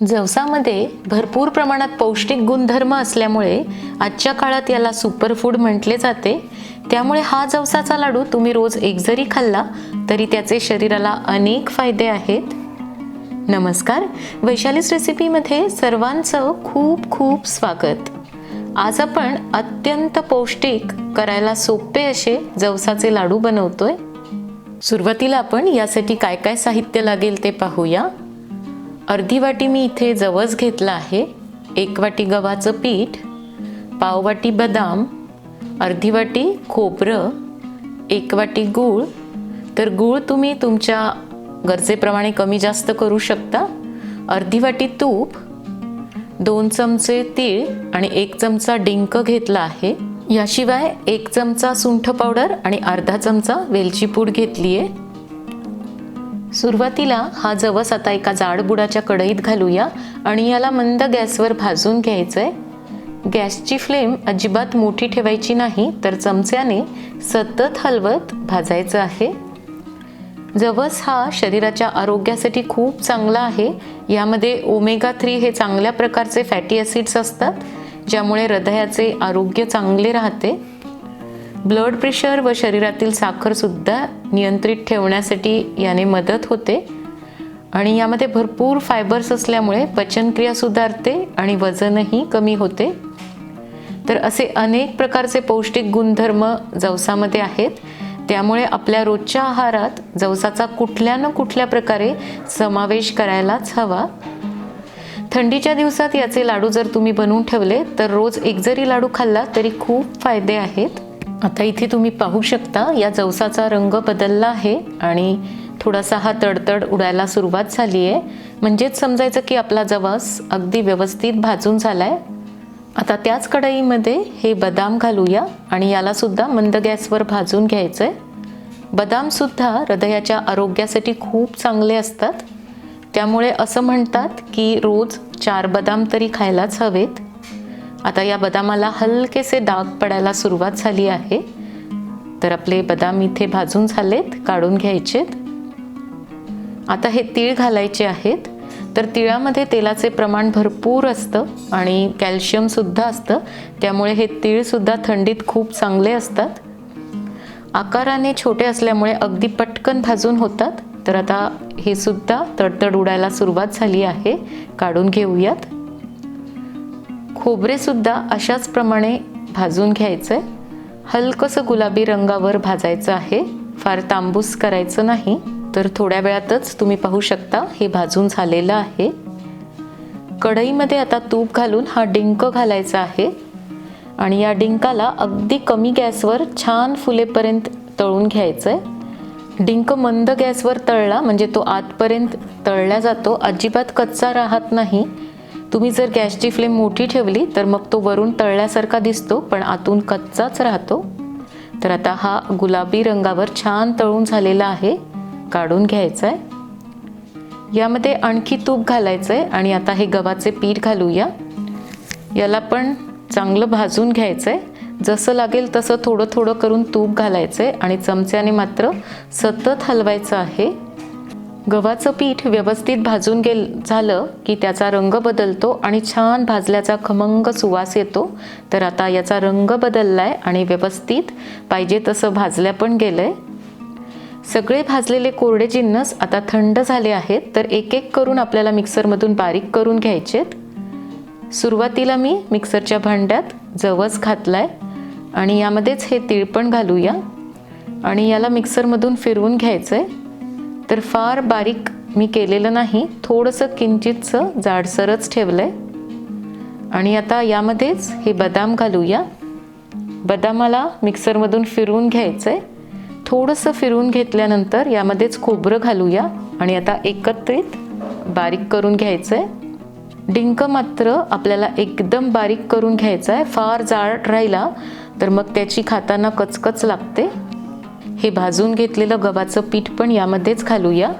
जवसामध्ये भरपूर प्रमाणात पौष्टिक गुणधर्म असल्यामुळे आजच्या काळात याला सुपरफूड म्हटले जाते. त्यामुळे हा जवसाचा लाडू तुम्ही रोज एक जरी खाल्ला तरी त्याचे शरीराला अनेक फायदे आहेत. नमस्कार वैशालीस रेसिपीमध्ये सर्वांचं खूप खूप स्वागत. आज आपण अत्यंत पौष्टिक करायला सोपे असे जवसाचे लाडू बनवतोय. सुरुवातीला आपण यासाठी काय काय साहित्य लागेल ते पाहूया. अर्धी वाटी मी इथे जवस घेतला आहे. एक वाटी गव्हाचं पीठ पाववाटी बदाम अर्धी वाटी खोबरं एक वाटी गूळ. तर गूळ तुम्ही तुमच्या गरजेप्रमाणे कमी जास्त करू शकता. अर्धी वाटी तूप दोन चमचे तीळ आणि एक चमचा डिंक घेतला आहे. याशिवाय एक चमचा सुंठ पावडर आणि अर्धा चमचा वेलची पूड घेतली आहे सुरुवातीला हा जवस आता एका जाडबुडाच्या कढईत घालूया आणि याला मंद गॅसवर भाजून घ्यायचं आहे गॅसची फ्लेम अजिबात मोठी ठेवायची नाही तर चमच्याने सतत हलवत भाजायचं आहे. जवस हा शरीराच्या आरोग्यासाठी खूप चांगला आहे. यामध्ये ओमेगा थ्री हे चांगल्या प्रकारचे फॅटी ॲसिड्स असतात ज्यामुळे हृदयाचे आरोग्य चांगले राहते. ब्लड प्रेशर व शरीरातील साखरसुद्धा नियंत्रित ठेवण्यासाठी याने मदत होते. आणि यामध्ये भरपूर फायबर्स असल्यामुळे पचनक्रिया सुधारते आणि वजनही कमी होते. तर असे अनेक प्रकारचे पौष्टिक गुणधर्म जवसामध्ये आहेत. त्यामुळे आपल्या रोजच्या आहारात जवसाचा कुठल्या न कुठल्या प्रकारे समावेश करायलाच हवा. थंडीच्या दिवसात याचे लाडू जर तुम्ही बनवून ठेवले तर रोज एक जरी लाडू खाल्ला तरी खूप फायदे आहेत. आता इथे तुम्ही पाहू शकता या जवसाचा रंग बदलला आहे आणि थोडासा हा तडतड उडायला सुरुवात झाली आहे. म्हणजेच समजायचं की आपला जवस अगदी व्यवस्थित भाजून झाला आहे आता त्याच कढईमध्ये हे बदाम घालूया आणि यालासुद्धा मंद गॅसवर भाजून घ्यायचं आहे बदामसुद्धा हृदयाच्या आरोग्यासाठी खूप चांगले असतात. त्यामुळे असं म्हणतात की रोज चार बदाम तरी खायलाच हवेत. आता या बदामाला हलकेसे डाग पडायला सुरुवात झाली आहे. तर आपले बदाम इथे भाजून झालेत काढून घ्यायचेत. आता हे तीळ घालायचे आहेत. तर तिळामध्ये तेलाचे प्रमाण भरपूर असतं आणि कॅल्शियमसुद्धा असतं. त्यामुळे हे तीळसुद्धा थंडीत खूप चांगले असतात. आकाराने छोटे असल्यामुळे अगदी पटकन भाजून होतात. तर आता हे सुद्धा तडतड उडायला सुरुवात झाली आहे. काढून घेऊयात. खोबरेसुद्धा अशाच प्रमाणे भाजून घ्यायचं आहे हलकंसं गुलाबी रंगावर भाजायचं आहे. फार तांबूस करायचं नाही. तर थोड्या वेळातच तुम्ही पाहू शकता हे भाजून झालेलं आहे. कढईमध्ये आता तूप घालून हा डिंक घालायचा आहे. आणि या डिंकाला अगदी कमी गॅसवर छान फुलेपर्यंत तळून घ्यायचं आहे डिंक मंद गॅसवर तळला म्हणजे तो आतपर्यंत तळला जातो. अजिबात कच्चा राहत नाही. तुम्ही जर गॅसची फ्लेम मोठी ठेवली तर मग तो वरून तळल्यासारखा दिसतो पण आतून कच्चाच राहतो. तर आता हा गुलाबी रंगावर छान तळून झालेला आहे. काढून घ्यायचा आहे यामध्ये आणखी तूप घालायचं आहे आणि आता हे गव्हाचे पीठ घालूया. याला पण चांगलं भाजून घ्यायचं आहे जसं लागेल तसं थोडं थोडं करून तूप घालायचं आहे आणि चमच्याने मात्र सतत हलवायचं आहे. गव्हाचं पीठ व्यवस्थित भाजून गेल झालं की त्याचा रंग बदलतो आणि छान भाजल्याचा खमंग सुवास येतो. तर आता याचा रंग बदलला आहे आणि व्यवस्थित पाहिजे तसं भाजल्या पण गेलं आहे सगळे भाजलेले कोरडे जिन्नस आता थंड झाले आहेत तर एक एक करून आपल्याला मिक्सरमधून बारीक करून घ्यायचेत. सुरुवातीला मी मिक्सरच्या भांड्यात जवस घातला आहे आणि यामध्येच हे तीळ पण घालूया. आणि याला मिक्सरमधून फिरवून घ्यायचं आहे तर फार बारीक मी केलेलं नाही. थोडंसं किंचितचं जाडसरच ठेवलं आहे आणि आता यामध्येच हे बदाम घालूया. बदामाला मिक्सरमधून फिरवून घ्यायचं आहे थोडंसं फिरवून घेतल्यानंतर यामध्येच खोबरं घालूया. आणि आता एकत्रित बारीक करून घ्यायचं आहे डिंक मात्र आपल्याला एकदम बारीक करून घ्यायचा आहे फार जाड राहिला तर मग त्याची खाताना कचकच लागते. हे भाजून घेतलेलं गव्हाचं पीठ पण यामध्येच घालूया.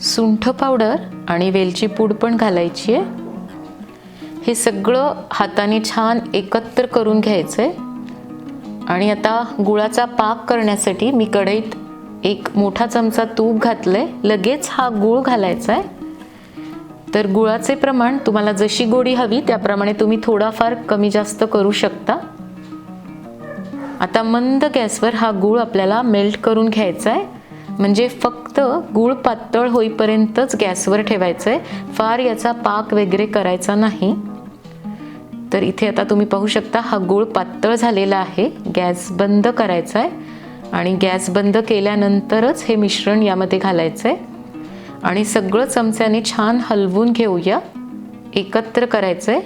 सुंठ पावडर आणि वेलची पूड पण घालायची आहे. हे सगळं हाताने छान एकत्र करून घ्यायचं आहे आणि आता गुळाचा पाक करण्यासाठी मी कढईत एक मोठा चमचा तूप घातलं आहे लगेच हा गूळ घालायचा आहे तर गुळाचे प्रमाण तुम्हाला जशी गोडी हवी त्याप्रमाणे तुम्ही थोडाफार कमी जास्त करू शकता. आता मंद गॅसवर हा गूळ आपल्याला मेल्ट करून घ्यायचा आहे. म्हणजे फक्त गूळ पातळ होईपर्यंतच गॅसवर ठेवायचं आहे फार याचा पाक वगैरे करायचा नाही. तर इथे आता तुम्ही पाहू शकता हा गूळ पातळ झालेला आहे. गॅस बंद करायचा आहे. आणि गॅस बंद केल्यानंतरच हे मिश्रण यामध्ये घालायचं आहे आणि सगळं चमच्याने छान हलवून घेऊया. एकत्र करायचं आहे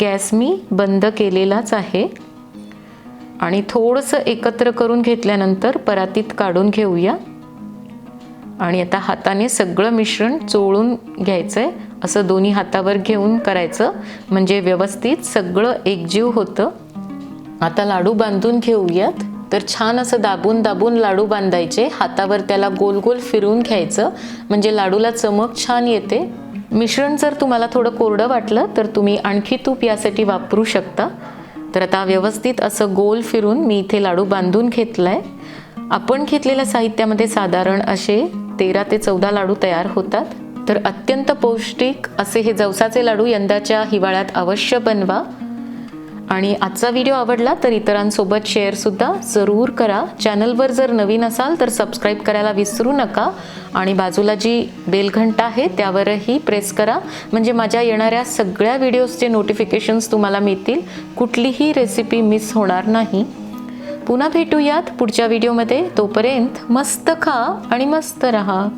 गॅस मी बंद केलेलाच आहे. आणि थोडंसं एकत्र करून घेतल्यानंतर परातीत काढून घेऊया. आणि आता हाताने सगळं मिश्रण चोळून घ्यायचं आहे असं दोन्ही हातावर घेऊन करायचं. म्हणजे व्यवस्थित सगळं एकजीव होतं. आता लाडू बांधून घेऊयात. तर छान असं दाबून दाबून लाडू बांधायचे. हातावर त्याला गोल गोल फिरवून घ्यायचं. म्हणजे लाडूला चमक छान येते. मिश्रण जर तुम्हाला थोडं कोरडं वाटलं तर तुम्ही आणखी तूप यासाठी वापरू शकता. तर आता व्यवस्थित असं गोल फिरून मी इथे लाडू बांधून घेतलाय. आपण घेतलेल्या साहित्यामध्ये साधारण असे तेरा ते चौदा लाडू तयार होतात. तर अत्यंत पौष्टिक असे हे जवसाचे लाडू यंदाच्या हिवाळ्यात अवश्य बनवा. आणि आजचा व्हिडिओ आवडला तर इतरांसोबत शेअरसुद्धा जरूर करा. चॅनलवर जर नवीन असाल तर सबस्क्राईब करायला विसरू नका. आणि बाजूला जी बेलघंटा आहे त्यावरही प्रेस करा. म्हणजे माझ्या येणाऱ्या सगळ्या व्हिडिओजचे नोटिफिकेशन्स तुम्हाला मिळतील. कुठलीही रेसिपी मिस होणार नाही. पुन्हा भेटूयात पुढच्या व्हिडिओमध्ये तोपर्यंत मस्त खा आणि मस्त रहा.